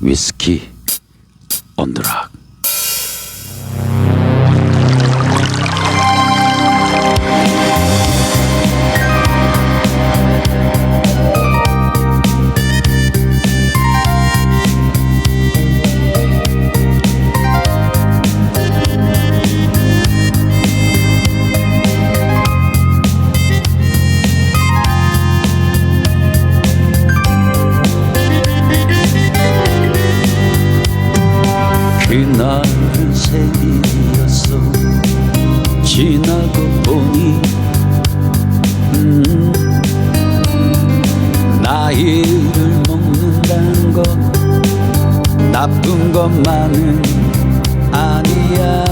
위스키 언더락 지나고 보니 음, 나이를 먹는다는 것 나쁜 것만은 아니야.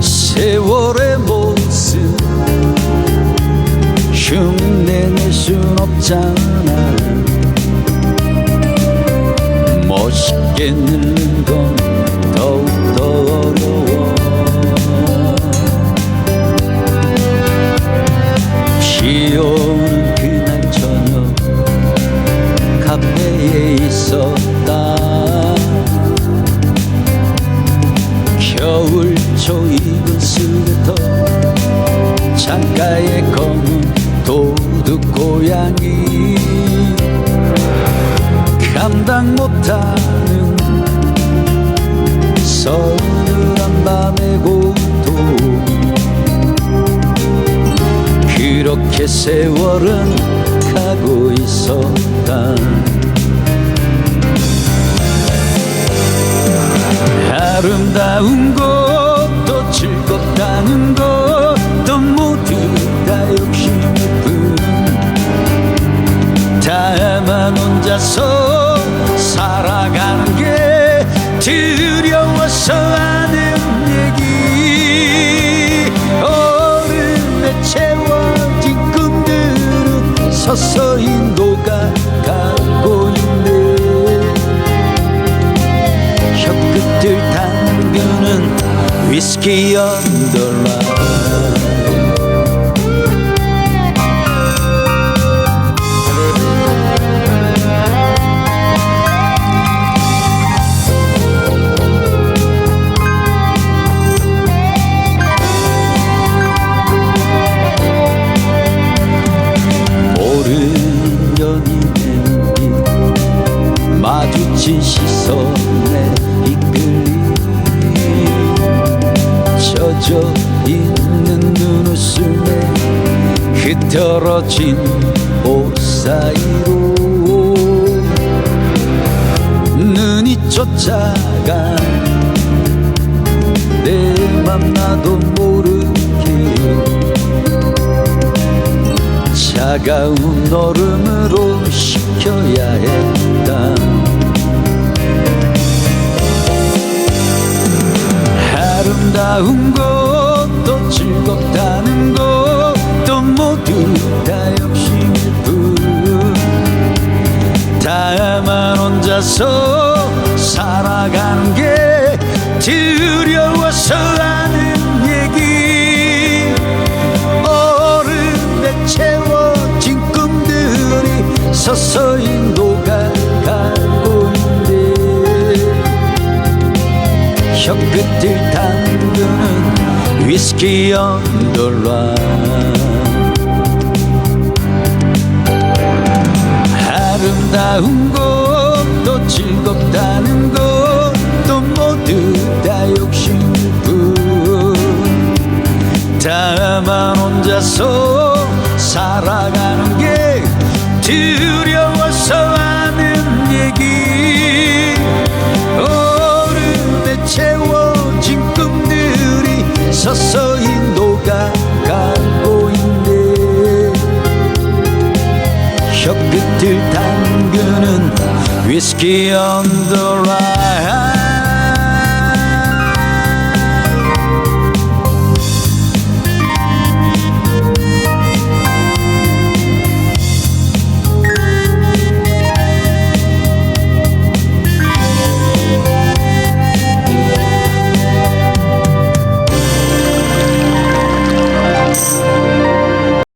세월의 모습 흉내 낼 순 없잖아. 멋있게 늙는 건 도둑 고양이 감당 못하는 서늘한 밤의 고통 그렇게 세월은 가고 있었다 아름다운 것 혼자서 살아가는 게 두려워서 하는 얘기. 얼음에 채워진 꿈들은 서서히 녹아가고 있네. 혀끝을 담그는 위스키 언더라 마주친 시선에 이끌림 젖어 있는 눈웃음에 흐트러진 옷 사이로 눈이 쫓아간 내맘 나도 모르게 차가운 얼음으로 식혀야 했 아름다운 것도 즐겁 담그는 위스키 언더라. 아름다운 것도 즐겁다는 것도 모두 다 욕심일 뿐 다만 혼자서 살아가는 게 두려워서 하는 얘기 혀끝을 담그는 위스키 언더 라